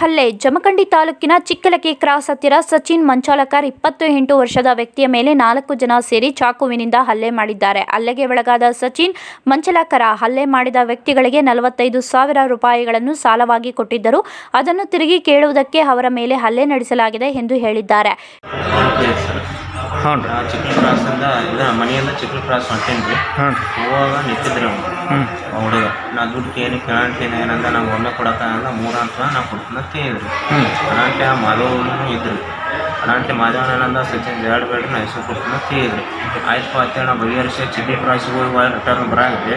ಹಲ್ಲೆ. ಜಮಖಂಡಿ ತಾಲೂಕಿನ ಚಿಕ್ಕಲಕಿ ಕ್ರಾಸ್ ಹತ್ತಿರ ಸಚಿನ್ ಮಂಚಾಲಕರ್ ಇಪ್ಪತ್ತು ಎಂಟು ವರ್ಷದ ವ್ಯಕ್ತಿಯ ಮೇಲೆ ನಾಲ್ಕು ಜನ ಸೇರಿ ಚಾಕುವಿನಿಂದ ಹಲ್ಲೆ ಮಾಡಿದ್ದಾರೆ. ಹಲ್ಲೆಗೆ ಒಳಗಾದ ಸಚಿನ್ ಮಂಚಲಕರ ಹಲ್ಲೆ ಮಾಡಿದ ವ್ಯಕ್ತಿಗಳಿಗೆ ನಲವತ್ತೈದು ಸಾವಿರ ರೂಪಾಯಿಗಳನ್ನು ಸಾಲವಾಗಿ ಕೊಟ್ಟಿದ್ದರು. ಅದನ್ನು ತಿರುಗಿ ಕೇಳುವುದಕ್ಕೆ ಅವರ ಮೇಲೆ ಹಲ್ಲೆ ನಡೆಸಲಾಗಿದೆ ಎಂದು ಹೇಳಿದ್ದಾರೆ. ಹ್ಞೂ ಚಿಕ್ಕಲ ಕ್ರಾಸಿಂದ ಇದು ಮನೆಯಿಂದ ಚಿಕ್ಕಲ ಕ್ರಾಸ್ ಹೋಗುವಾಗ ನಿಂತಿದ್ರಿ ನಾ ದುಡ್ಡು ಕೇಳಿ ಕೇಳಂಟೇನೆ ಏನಂದ ನಂಗೆ ಒಮ್ಮೆ ಕೊಡೋಕ್ಕಾಗಲ್ಲ ಮೂರು ಅಂತ ನಾ ಕೊಡ್ತೀನಿ ಅಂತ ಹೇಳಿದ್ರು ಅನಂಟೆ ಆ ಮಾಧವನು ಇದ್ರು. ಅನಂಟೆ ಮಾಧವನ ಏನಂದ ಸಚಿನ್ ಜಾಡ್ ಬೇಡ್ರಿ ನಾ ಹೆಸರು ಕೊಡ್ತೀನಿ ಅಂತ ಹೇಳಿದ್ರು ಆಯ್ತು ಅಂತೇಳಿ ನಾ ಬಗೆಹರಿಸಿ ಚಿಡ್ಡಿ ಕ್ರಾಸಿಗೆ ಹೋಗಿ ರಿಟರ್ನ್ ಬರಾಗಿದ್ದೆ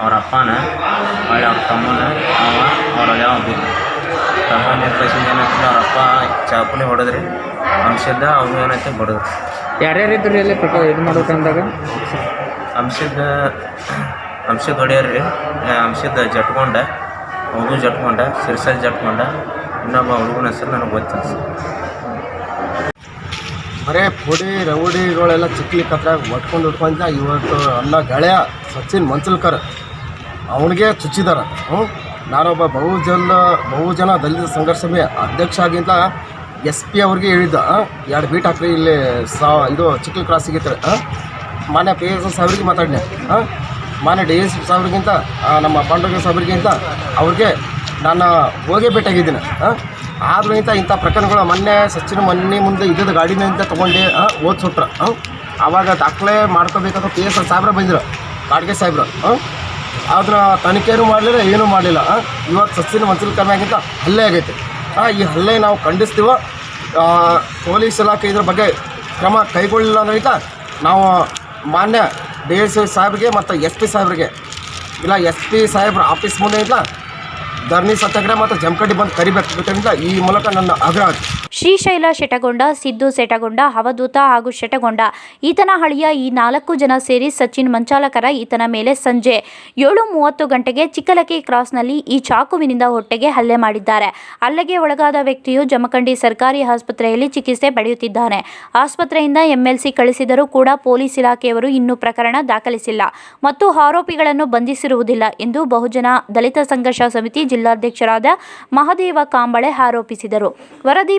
ಅವ್ರ ಅಪ್ಪನ ಹೊಳ್ಳಿ ಅವ್ರ ತಮ್ಮನ ಅವ ಅವ್ರ ಯಾವ ಬಿದ್ದ ತಮ್ಮನ ಕಸಿಂದ ಏನಂತ ಅವ್ರ ಅಪ್ಪ ಚಾಕುಲಿ ಹೊಡೆದ್ರಿ ಅಂಶದ ಅವ್ನು ಏನಾಯ್ತು ಬಡದ್ರು. ಯಾರ್ಯಾರು ಇದ್ರು ಇಲ್ಲಿ ಪ್ರಕಾರ ಇದು ಮಾಡ್ಬೇಕಂದಾಗ? ಅಂಶದ ಅಂಶದ ರೀ. ಅಂಶದ ಜಟ್ಕೊಂಡ, ಅವನು ಜಟ್ಕೊಂಡ, ಸಿರ್ಸಲ್ ಜಟ್ಕೊಂಡ, ಇನ್ನೊಬ್ಬ ಹುಡುಗನ ಹೆಸರು ನನಗೆ ಗೊತ್ತಿಲ್ಲ ಸರ್. ಬರೇ ಪುಡಿ ರೌಡಿಗಳೆಲ್ಲ ಚಿಕ್ಕಲಿ ಹತ್ರ ಒಟ್ಕೊಂಡು ಉಟ್ಕೊಂಡ ಇವತ್ತು ಅಲ್ಲ ಗೆಳೆಯ ಸಚಿನ್ ಮಂಚಲ್ಕರ್. ಅವನಿಗೆ ಚುಚ್ಚಿದಾರ. ಹ್ಞೂ, ನಾನೊಬ್ಬ ಬಹುಜನ ಬಹುಜನ ದಲಿತ ಸಂಘರ್ಷ ಅಧ್ಯಕ್ಷ ಆಗಿಂತ ಎಸ್ ಪಿ ಅವ್ರಿಗೆ ಹೇಳಿದ್ದ. ಎರಡು ಬೀಟ್ ಹಾಕ್ರಿ, ಇಲ್ಲಿ ಸಾ, ಇದು ಚಿಕ್ಕಲ್ ಕ್ರಾಸಿಗೆ ಹಾಂ ಮಾನ್ಯ ಪಿ ಎಸ್ ಎಸ್ ಸಾಹೇಬ್ರಿಗೆ ಮಾತಾಡಿದೆ ಹಾಂ ಮಾನ್ಯ ಡಿ ಎಸ್ ಸಾಹೇಬ್ರಿಗಿಂತ ನಮ್ಮ ಪಾಂಡುರಂಗ ಸಾಹೇಬ್ರಿಗಿಂತ ಅವ್ರಿಗೆ ನಾನು ಹೋಗೇ ಭೇಟಿಯಾಗಿದ್ದೀನಿ. ಆದ್ರೂ ಇಂಥ ಇಂಥ ಪ್ರಕರಣಗಳು ಮೊನ್ನೆ ಸಚಿನ್ ಮೊನ್ನೆ ಮುಂದೆ ಇದ್ದದ ಗಾಡಿನಿಂದ ತೊಗೊಂಡು ಓದಿಸುಟ್ರ ಹಾಂ ಆವಾಗ ದಾಖಲೆ ಮಾಡ್ಕೋಬೇಕಾದ ಪಿ ಎಸ್ ಸಾಹೇಬ್ರ ಬಂದಿರು ಕಾಡ್ಗೆ ಸಾಹೇಬ್ರು. ಅದನ್ನ ತನಿಖೆನೂ ಮಾಡಲಿಲ್ಲ, ಏನೂ ಮಾಡಲಿಲ್ಲ. ಇವತ್ತು ಸಚಿನ್ ಮಂಚಲ್ ಆಗಿಂತ ಹಲ್ಲೆ ಆಗೈತೆ. ಈ ಹಲ್ಲೆ ನಾವು ಖಂಡಿಸ್ತೀವೋ. ಪೊಲೀಸ್ ಇಲಾಖೆ ಇದ್ರ ಬಗ್ಗೆ ಕ್ರಮ ಕೈಗೊಳ್ಳಿಲ್ಲ ಅನ್ನೋದಕ್ಕೆ ನಾವು ಮಾನ್ಯ ಡಿ ಎಸ್ ಸಾಹೇಬ್ರಿಗೆ ಮತ್ತು ಎಸ್ ಪಿ ಸಾಹೇಬ್ರಿಗೆ. ಇಲ್ಲ, ಎಸ್ ಪಿ ಸಾಹೇಬ್ರ ಆಫೀಸ್ ಮುಂದೆ ಇಲ್ಲ ಧರಣಿ ಸತ್ಯಾಗ್ರಹ ಮತ್ತು ಜಮಖಂಡಿ ಬಂದು ಕರಿಬೇಕು. ಈ ಮೂಲಕ ನನ್ನ ಆಗ್ರಹ ಶ್ರೀಶೈಲ ಶೆಟಗೊಂಡ, ಸಿದ್ದು ಸೆಟಗೊಂಡ ಅವಧೂತ ಹಾಗೂ ಶೆಟಗೊಂಡ. ಈತನ ಹಳಿಯ ಈ ನಾಲ್ಕು ಜನ ಸೇರಿ ಸಚಿನ್ ಮಂಚಾಲಕರ ಈತನ ಮೇಲೆ ಸಂಜೆ ಏಳು ಮೂವತ್ತು ಗಂಟೆಗೆ ಚಿಕ್ಕಲಕಿ ಕ್ರಾಸ್ನಲ್ಲಿ ಈ ಚಾಕುವಿನಿಂದ ಹೊಟ್ಟೆಗೆ ಹಲ್ಲೆ ಮಾಡಿದ್ದಾರೆ. ಹಲ್ಲೆಗೆ ಒಳಗಾದ ವ್ಯಕ್ತಿಯು ಜಮಖಂಡಿ ಸರ್ಕಾರಿ ಆಸ್ಪತ್ರೆಯಲ್ಲಿ ಚಿಕಿತ್ಸೆ ಪಡೆಯುತ್ತಿದ್ದಾನೆ. ಆಸ್ಪತ್ರೆಯಿಂದ ಎಂಎಲ್ಸಿ ಕಳಿಸಿದರೂ ಕೂಡ ಪೊಲೀಸ್ ಇಲಾಖೆಯವರು ಇನ್ನೂ ಪ್ರಕರಣ ದಾಖಲಿಸಿಲ್ಲ ಮತ್ತು ಆರೋಪಿಗಳನ್ನು ಬಂಧಿಸಿರುವುದಿಲ್ಲ ಎಂದು ಬಹುಜನ ದಲಿತ ಸಂಘರ್ಷ ಸಮಿತಿ ಜಿಲ್ಲಾಧ್ಯಕ್ಷರಾದ ಮಹದೇವ ಕಾಂಬಳೆ ಆರೋಪಿಸಿದರು. ವರದಿ